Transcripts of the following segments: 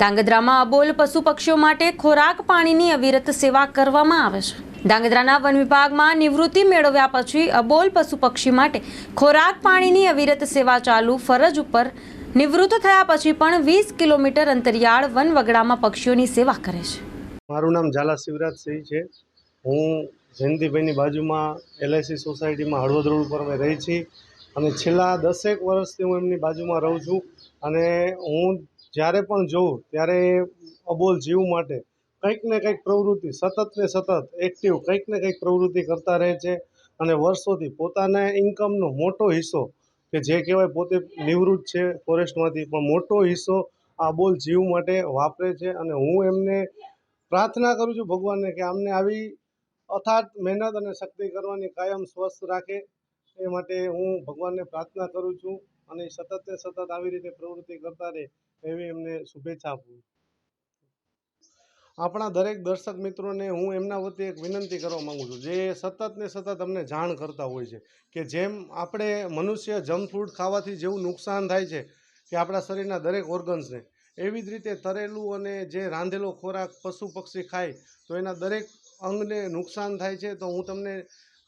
ધાંગધ્રામાં અબોલ પશુ પક્ષીઓ માટે ખોરાક પાણીની અવિરત સેવા કરવામાં આવે છે. ધાંગધ્રાના વન વિભાગમાં નિવૃત્તિ મેળવ્યા પછી અબોલ પશુ પક્ષી માટે ખોરાક પાણીની અવિરત સેવા ચાલુ ફરજ ઉપર નિવૃત્ત થયા પછી પણ વીસ કિલોમીટર અંતરિયાળ વન વગડામાં પક્ષીઓની સેવા કરે છે. મારું નામ ઝાલા શિવરાજસિંહ છે. હું જયંતિભાઈની બાજુમાં એલઆઈસી સોસાયટીમાં હળવદ રોડ ઉપર અમે રહી છીએ. અને છેલ્લા દસેક વર્ષથી હું એમની બાજુમાં રહું છું. અને હું જ્યારે પણ જોઉં, ત્યારે અબોલ જીવ માટે કંઈક ને કંઈક પ્રવૃત્તિ સતત ને સતત એક્ટિવ કંઈક ને કંઈક પ્રવૃત્તિ કરતા રહે છે અને વર્ષોથી પોતાના ઇન્કમનો મોટો હિસ્સો, કે જે કહેવાય પોતે નિવૃત્ત છે ફોરેસ્ટમાંથી પણ મોટો હિસ્સો આ બોલ જીવ માટે વાપરે છે અને હું એમને પ્રાર્થના કરું છું ભગવાનને કે આમને આવી અથાટ મહેનત અને શક્તિ કરવાની કાયમ સ્વસ્થ રાખે. એ માટે હું ભગવાનને પ્રાર્થના કરું છું અને સતત ને સતત આવી રીતે પ્રવૃત્તિ કરતા રહે એવી એમને શુભેચ્છા આપું. આપણા દરેક દર્શક મિત્રોને હું એમના વતી એક વિનંતી કરવા માગું છું જે સતત ને સતત અમને જાણ કરતા હોય છે કે જેમ આપણે મનુષ્ય જંક ફૂડ ખાવાથી જેવું નુકસાન થાય છે કે આપણા શરીરના દરેક ઓર્ગન્સને, એવી જ રીતે તરેલું અને જે રાંધેલો ખોરાક પશુ પક્ષી ખાય તો એના દરેક અંગને નુકસાન થાય છે તો હું તમને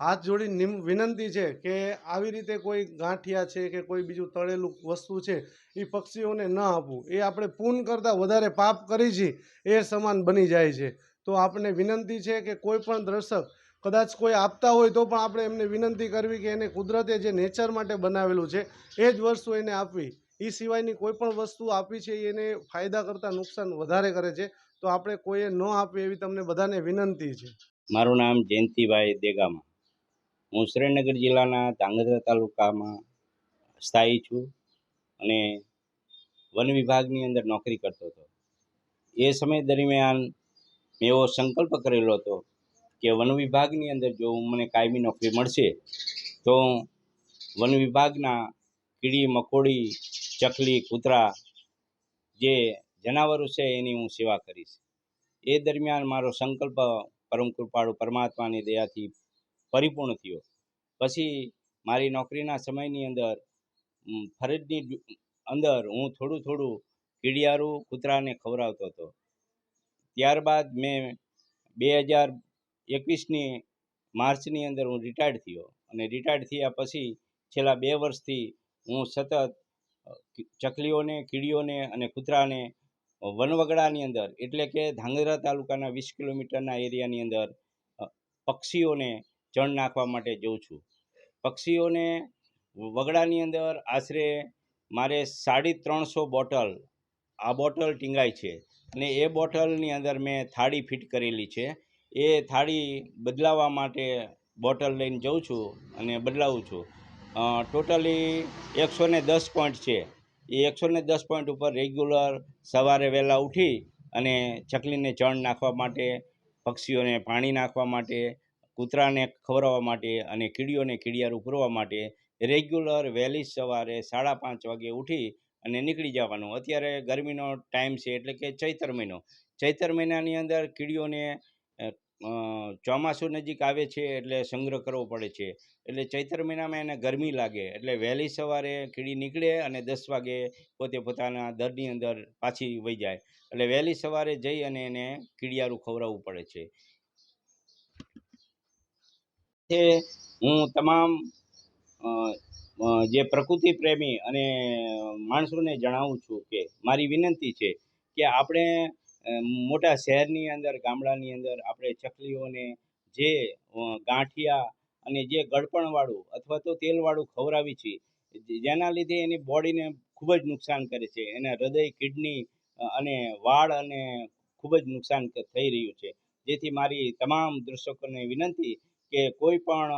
હાથ જોડી નિમ, વિનંતી છે કે આવી રીતે કોઈ ગાંઠિયા છે કે કોઈ બીજું તળેલું વસ્તુ છે એ પક્ષીઓને ન આપવું. એ આપણે પૂન કરતાં વધારે પાપ કરી છીએ એ સમાન બની જાય છે. તો આપણે વિનંતી છે કે કોઈ પણ દર્શક કદાચ કોઈ આપતા હોય તો પણ આપણે એમને વિનંતી કરવી કે એને કુદરતે જે નેચર માટે બનાવેલું છે, એ જ વસ્તુ એને આપવી. એ સિવાયની કોઈ પણ વસ્તુ આપી છે એને ફાયદા કરતાં નુકસાન વધારે કરે છે, તો આપણે કોઈએ ન આપવી એવી તમને બધાને વિનંતી છે. મારું નામ જયંતિભાઈ દેગામા. હું સુરેન્દ્રનગર જિલ્લાના ધાંગધ્રા તાલુકામાં સ્થાયી છું અને વન વિભાગની અંદર નોકરી કરતો હતો. એ સમય દરમિયાન મેં એવો સંકલ્પ કરેલો હતો કે વન વિભાગની અંદર જો મને કાયમી નોકરી મળશે, તો વન વિભાગના કીડી, મકોડી, ચકલી, કૂતરા જે જનાવરો છે એની હું સેવા કરીશ. એ દરમિયાન મારો સંકલ્પ પરમ કૃપાળુ પરમાત્માની દયાથી પરિપૂર્ણ થયો. પછી મારી નોકરીના સમયની અંદર ફરજની અંદર હું થોડું થોડું કીડિયારું, કૂતરાને ખવડાવતો હતો. ત્યારબાદ મેં બે હજાર એકવીસની માર્ચની અંદર હું રિટાયર્ડ થયો અને રિટાયર્ડ થયા પછી છેલ્લા બે વર્ષથી હું સતત ચકલીઓને, કીડીઓને અને કૂતરાને વનવગડાની અંદર એટલે કે ધાંગધ્રા તાલુકાના વીસ કિલોમીટરના એરિયાની અંદર પક્ષીઓને ચણ નાખવા માટે જઉં છું. પક્ષીઓને વગડાની અંદર આશરે મારે સાડી ત્રણસો બોટલ, આ બોટલ ટીંગાય છે. અને એ બોટલની અંદર મેં થાળી ફિટ કરેલી છે. એ થાળી બદલાવવા માટે બોટલ લઈને જઉં છું અને બદલાવું છું. ટોટલી એકસો ને દસ પોઈન્ટ છે. એ એકસો ને દસ પોઈન્ટ ઉપર રેગ્યુલર સવારે વહેલા ઉઠી અને ચકલીને ચણ નાખવા માટે, પક્ષીઓને પાણી નાખવા માટે કૂતરાને ખવડાવવા માટે અને કીડીઓને કીડિયારું પૂરવા માટે રેગ્યુલર વહેલી સવારે સાડા પાંચ વાગે ઉઠી અને નીકળી જવાનું. અત્યારે ગરમીનો ટાઈમ છે એટલે કે ચૈતર મહિનો. ચૈતર મહિનાની અંદર કીડીઓને ચોમાસું નજીક આવે છે એટલે સંગ્રહ કરવો પડે છે. એટલે ચૈતર મહિનામાં એને ગરમી લાગે. એટલે વહેલી સવારે કીડી નીકળે અને દસ વાગે પોતે પોતાના દરની અંદર પાછી વહી જાય. એટલે વહેલી સવારે જઈ અને એને કીડિયારું ખવડાવવું પડે છે. તે હું તમામ જે પ્રકૃતિ પ્રેમી અને માણસોને જણાવું છું કે મારી વિનંતી છે કે આપણે મોટા શહેરની અંદર, ગામડાની અંદર આપણે ચકલીઓને જે ગાંઠિયા અને જે ગળપણવાળું અથવા તો તેલવાળું ખવડાવી છીએ જેના લીધે એની બોડીને ખૂબ જ નુકસાન કરે છે. એના હૃદય, કિડની અને વાળ અને ખૂબ જ નુકસાન થઈ રહ્યું છે. જેથી મારી તમામ દર્શકોને વિનંતી કે કોઈ પણ,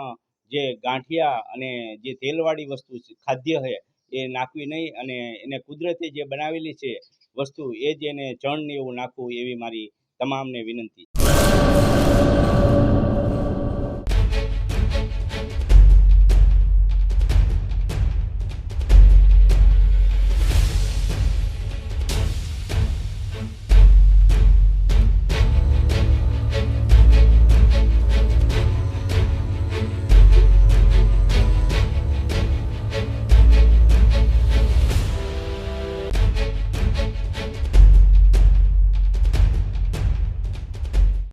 જે ગાંઠિયા અને જે તેલવાળી વસ્તુ ખાદ્ય છે, એ નાખવી નહીં અને એને કુદરતે જે બનાવેલી છે વસ્તુ, એ જ એને ચણ ને એવું નાખવું એવી મારી તમામને વિનંતી